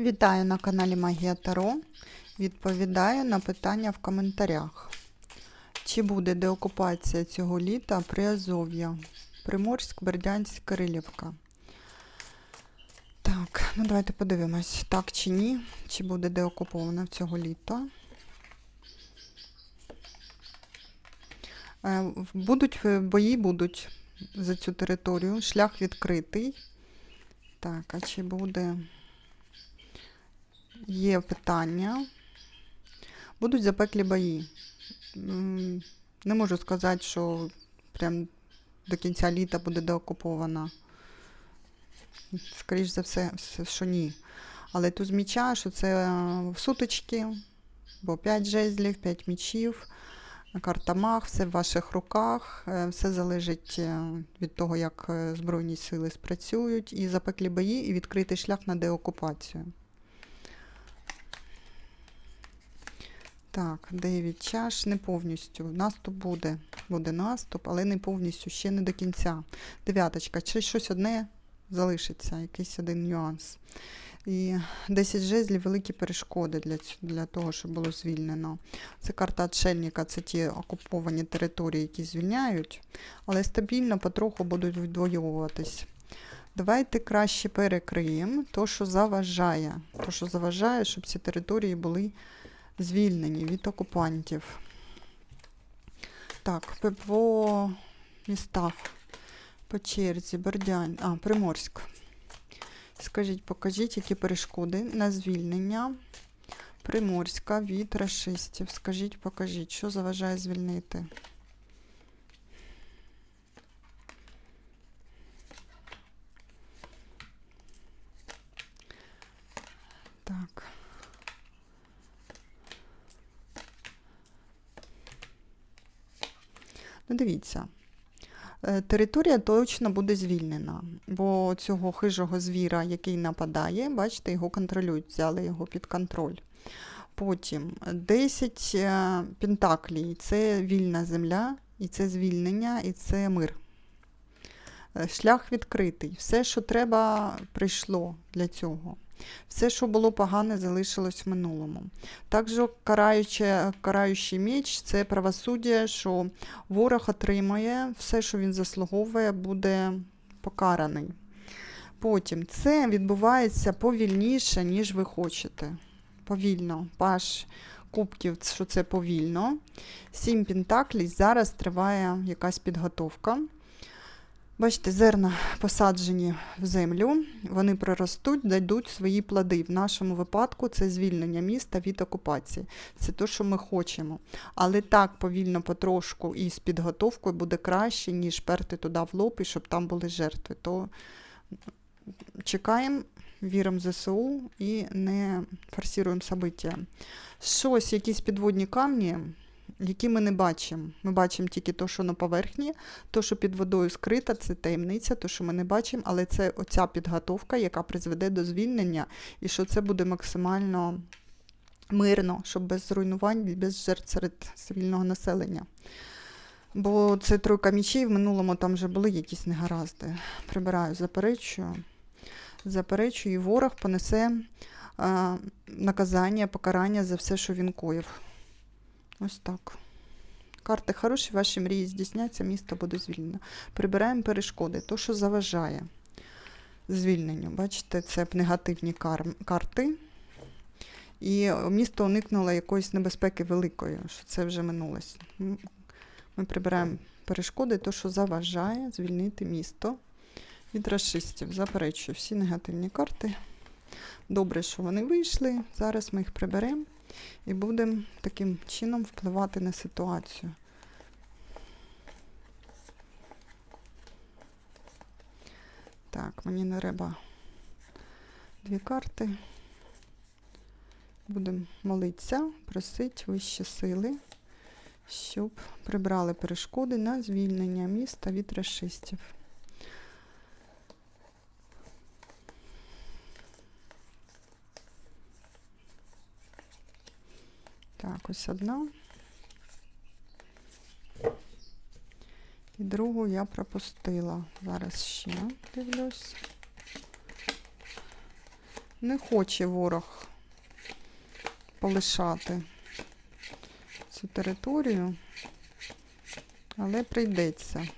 Вітаю на каналі Магія Таро. Відповідаю на питання в коментарях. Чи буде деокупація цього літа Приазов'я? Приморськ, Бердянськ, Кирилівка. Так, ну давайте подивимось, так чи ні, чи буде деокупована цього літа. Е, Будуть е, бої будуть за цю територію. Шлях відкритий. Так, а чи буде. Є питання. Будуть запеклі бої. Не можу сказати, що прям до кінця літа буде деокупована. Скоріш за все, що ні. Але тут змічаю, що це е, сутички, бо 5 жезлів, 5 мічів, карта маг, все в ваших руках. е, Все залежить е, від того, як Збройні сили спрацюють, і запеклі бої, і відкритий шлях на деокупацію. Так, 9 чаш не повністю. Наступ буде. Буде наступ, але не повністю, ще не до кінця. Дев'яточка, чи щось одне залишиться, якийсь один нюанс. І 10 жезлів великі перешкоди для, для того, щоб було звільнено. Це карта отшельника, це ті окуповані території, які звільняють, але стабільно потроху будуть відвоюватись. Давайте краще перекриємо то, що заважає. То, що заважає, щоб ці території були звільнені від окупантів. Так, по містах, по черзі, Бердянь, а, Приморськ. Скажіть, покажіть, які перешкоди на звільнення Приморська від расистів. Скажіть, покажіть, що заважає звільнити. Так. Ну, дивіться. Е, Територія точно буде звільнена, бо цього хижого звіра, який нападає, бачите, його контролюють, взяли його під контроль. Потім 10 е, пентаклій це вільна земля, і це звільнення, і це мир. Е, Шлях відкритий. Все, що треба, прийшло для цього. Все, що було погане, залишилось в минулому. Також караюче, караючий меч це правосуддя, що ворог отримає все, що він заслуговує, буде покараний. Потім це відбувається повільніше, ніж ви хочете. Повільно. Паш кубків, що це повільно. Сім пентаклей. Зараз триває якась підготовка. Бачите, зерна посаджені в землю, вони проростуть, дадуть свої плоди. В нашому випадку це звільнення міста від окупації. Це те, що ми хочемо. Але так повільно, потрошку і з підготовкою буде краще, ніж перти туди в лоб, і щоб там були жертви. То чекаємо, віримо в ЗСУ і не форсуємо собиття. Щось, якісь підводні камні, які ми не бачимо. Ми бачимо тільки те, що на поверхні, то, що під водою скрита, це таємниця, то, що ми не бачимо, але це оця підготовка, яка призведе до звільнення, і що це буде максимально мирно, щоб без зруйнувань, без жертв серед цивільного населення. Бо це тройка мічей, в минулому там вже були якісь негаразди. Прибираю, заперечую. Заперечую, і ворог понесе наказання, покарання за все, що він коїв. Ось так. Карти хороші, ваші мрії здійсняться, місто буде звільнено. Прибираємо перешкоди, то, що заважає звільненню. Бачите, це негативні кар- карти. І місто уникнуло якоїсь небезпеки великої, що це вже минулось. Ми прибираємо перешкоди, то, що заважає звільнити місто від расистів. Заперечую всі негативні карти. Добре, що вони вийшли. Зараз ми їх приберемо і будемо таким чином впливати на ситуацію. Так, мені не треба дві карти. Будемо молитися, просити вищі сили, щоб прибрали перешкоди на звільнення міста від расистів. Так, ось одна. І другу я пропустила. Зараз ще дивлюсь. Не хоче ворог полишати цю територію, але прийдеться.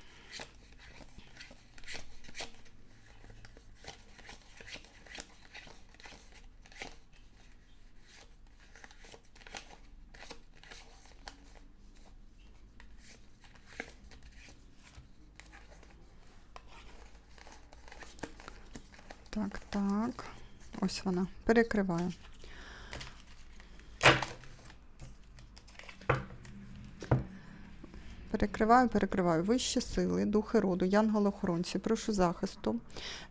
Так, так. Ось вона. Перекриваю. Перекриваю, перекриваю. Вищі сили, духи роду, янголи-охоронці, прошу захисту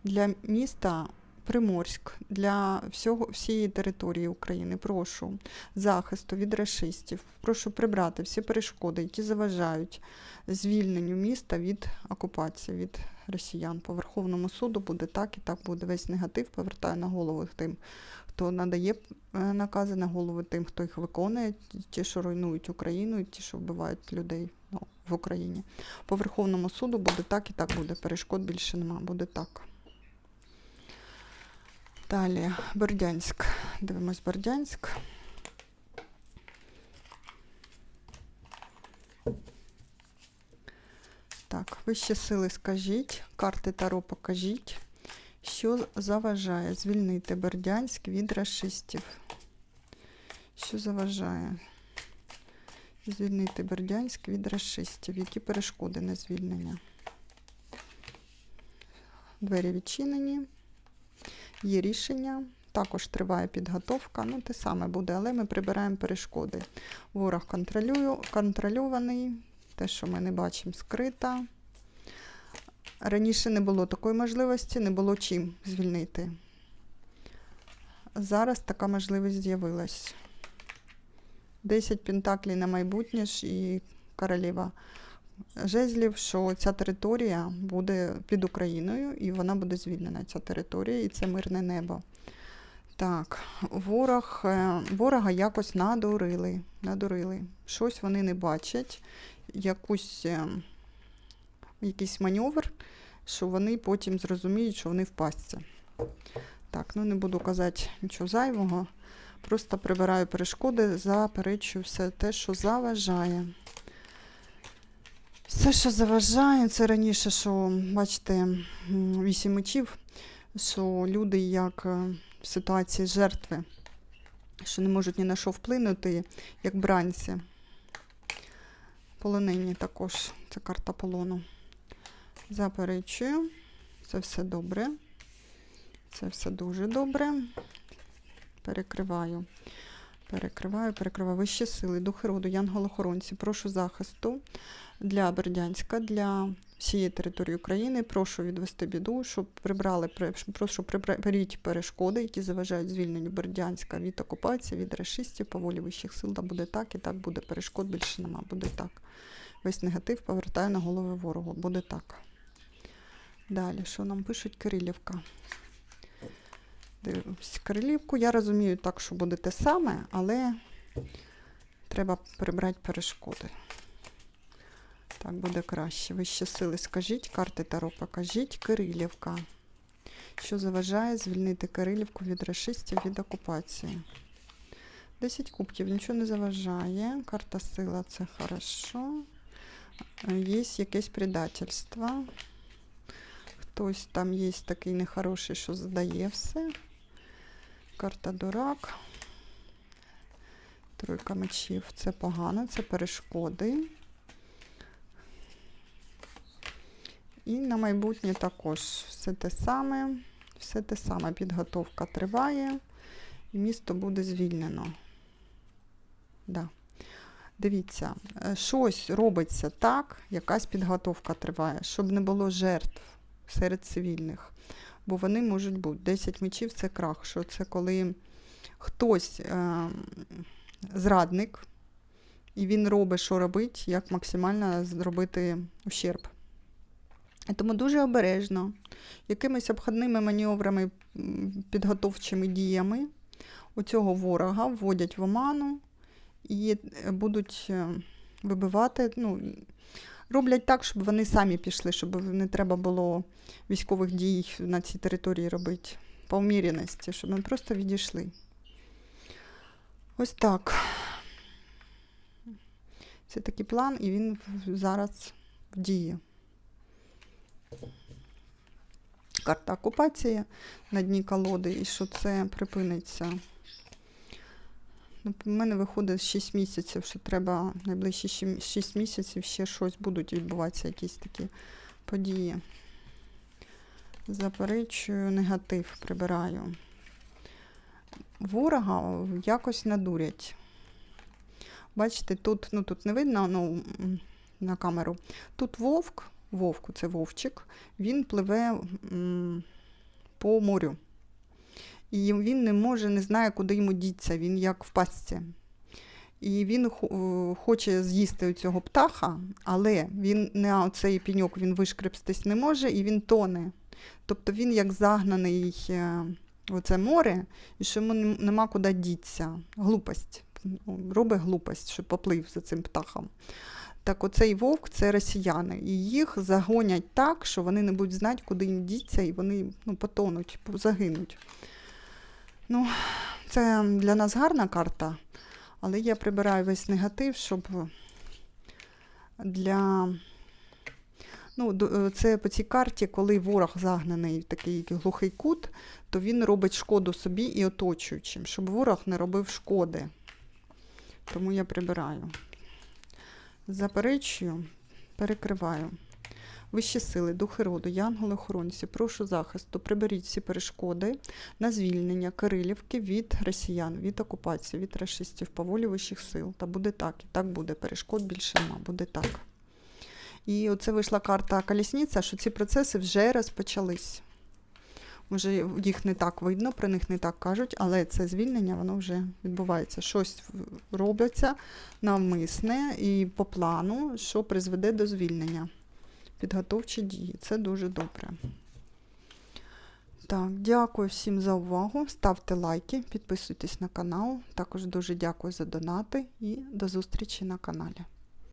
для міста Приморськ, для всього, всієї території України. Прошу захисту від расистів. Прошу прибрати всі перешкоди, які заважають звільненню міста від окупації, від росіян. По Верховному суду буде так і так буде. Весь негатив повертає на голову тим, хто надає е, накази, на голову тим, хто їх виконує, ті, що руйнують Україну, і ті, що вбивають людей ну, в Україні. По Верховному суду буде так і так буде. Перешкод більше нема, буде так. Далі Бердянськ. Дивимось Бердянськ. Так, вищі сили скажіть, карти Таро покажіть, що заважає звільнити Бердянськ від расистів. Що заважає звільнити Бердянськ від расистів? Які перешкоди на звільнення? Двері відчинені. Є рішення. Також триває підготовка. Ну, те саме буде, але ми прибираємо перешкоди. Ворог контролюю, контрольований. Те, що ми не бачимо, скрита. Раніше не було такої можливості, не було чим звільнити. Зараз така можливість з'явилась. 10 пентаклей на майбутнє ж і королева жезлів, що ця територія буде під Україною і вона буде звільнена, ця територія, і це мирне небо. Так, ворог, е, ворога якось надурили. надурили. Щось вони не бачать, якусь, е, якийсь маневр, що вони потім зрозуміють, що вони впасться. Так, ну не буду казати нічого зайвого. Просто прибираю перешкоди, заперечую все те, що заважає. Все, що заважає, це раніше, що, бачите, вісім мечів, що люди як е, в ситуації жертви, що не можуть ні на що вплинути, як бранці. Полонені також, це карта полону. Заперечую. Це все добре. Це все дуже добре. Перекриваю. Перекриваю, перекриваю вищі сили, духи роду, янголохоронці. Прошу захисту для Бердянська, для всієї території України. Прошу відвести біду, щоб прибрали прошу приберіть перешкоди, які заважають звільненню Бердянська від окупації, від расистів, по волі вищих сил. Да буде так і так буде. Перешкод більше нема. Буде так. Весь негатив повертаю на голови ворогу. Буде так. Далі, що нам пишуть Кирилівка? Дивимось Кирилівку. Я розумію так, що буде те саме, але треба прибрати перешкоди. Так буде краще. Вищі сили скажіть, карти Таро покажіть. Кирилівка. Що заважає звільнити Кирилівку від расистів від окупації? 10 кубків, нічого не заважає. Карта сила це хорошо. Е, Є якесь предательство. Хтось там є такий нехороший, що задає все. Карта дурак. Тройка мечів. Це погано, це перешкоди. І на майбутнє також все те саме. Все те саме. Підготовка триває. І місто буде звільнено. Да. Дивіться, е, щось робиться так, якась підготовка триває, щоб не було жертв серед цивільних. Бо вони можуть бути. 10 мечів це крах. Що це коли хтось е, зрадник, і він робить, що робить, як максимально зробити ущерб. Тому дуже обережно, якимись обходними маневрами, підготовчими діями у цього ворога вводять в оману і е, будуть е, вибивати, ну, роблять так, щоб вони самі пішли, щоб не треба було військових дій на цій території робити. по уміряності, щоб ми просто відійшли. Ось так. Це такий план, і він зараз в дії. Карта окупації на дні колоди, і що це припиниться. Ну, в мене виходить 6 місяців, що треба найближчі 6 місяців ще щось будуть відбуватися, якісь такі події. Заперечую, негатив прибираю. Ворога якось надурять. Бачите, тут, ну тут не видно ну, на камеру. Тут вовк, вовку, це вовчик, він пливе по морю. І він не може, не знає, куди йому діться, він як в пастці. І він е, хоче з'їсти цього птаха, але він на цей піньок він вишкрепстись не може і він тоне. Тобто він як загнаний е, в оце море, і що йому нема куди дітися. Глупость. Робить глупость, щоб поплив за цим птахом. Так оцей вовк це росіяни. І їх загонять так, що вони не будуть знати, куди їм діться, і вони ну, потонуть, загинуть. Ну, це для нас гарна карта, але я прибираю весь негатив, щоб для. Ну, це по цій карті, коли ворог загнаний в такий глухий кут, то він робить шкоду собі і оточуючим, щоб ворог не робив шкоди. Тому я прибираю. Заперечую, перекриваю. Вищі сили, духи роду, янголи-охоронці, прошу захисту, приберіть всі перешкоди на звільнення Кирилівки від росіян, від окупації, від расистів по волі вищих сил. Та буде так, і так буде. Перешкод більше нема, буде так. І оце вийшла карта Колісниця, що ці процеси вже розпочались. Може, їх не так видно, про них не так кажуть, але це звільнення, воно вже відбувається. Щось робиться навмисне і по плану, що призведе до звільнення. Підготовчі дії. Це дуже добре. Так, дякую всім за увагу. Ставте лайки, підписуйтесь на канал. Також дуже дякую за донати і до зустрічі на каналі.